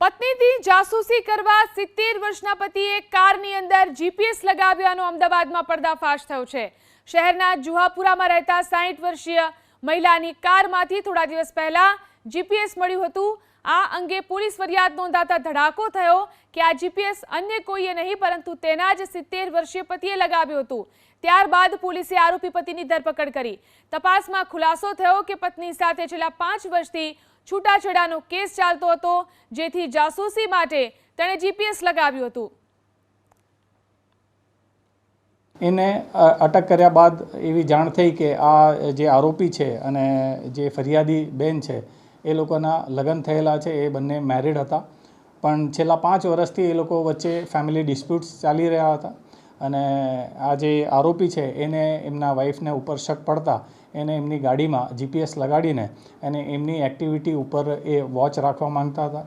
પત્નીથી જાસૂસી કરવા સિત્તેર વર્ષના પતિએ કારની અંદર જીપીએસ લગાવ્યાનો અમદાવાદમાં પર્દાફાશ થયો છે. શહેરના જુહાપુરામાં રહેતા સાહીઠ વર્ષીય મહિલાની કારમાંથી થોડા દિવસ પહેલા જીપીએસ મળ્યું હતું. આ અંગે પોલીસ ફરિયાદ નોંધાતા ધડાકો થયો કે આ જીપીએસ અન્ય કોઈએ નહીં, પરંતુ તેના જ સિત્તેર વર્ષીય પતિએ લગાવ્યું હતું. ત્યારબાદ પોલીસે આરોપી પતિની ધરપકડ કરી. તપાસમાં ખુલાસો થયો કે પત્ની સાથે છેલ્લા પાંચ વર્ષથી છૂટાછેડાનો કેસ ચાલતો હતો, જેથી જાસૂસી માટે તેણે જીપીએસ લગાવ્યું હતું. એને અટક કર્યા બાદ એવી જાણ થઈ કે આ જે આરોપી છે અને જે ફરિયાદી બેન છે એ લોકોના લગ્ન થયેલા છે, એ બંને મેરિડ હતા. પણ છેલ્લા પાંચ વર્ષથી એ લોકો વચ્ચે ફેમિલી ડિસ્પ્યુટ્સ ચાલી રહ્યા હતા અને આ જે આરોપી છે, એને એમના વાઈફને ઉપર શક પડતા એને એમની ગાડીમાં જીપીએસ લગાડીને અને એમની એક્ટિવિટી ઉપર એ વોચ રાખવા માંગતા હતા.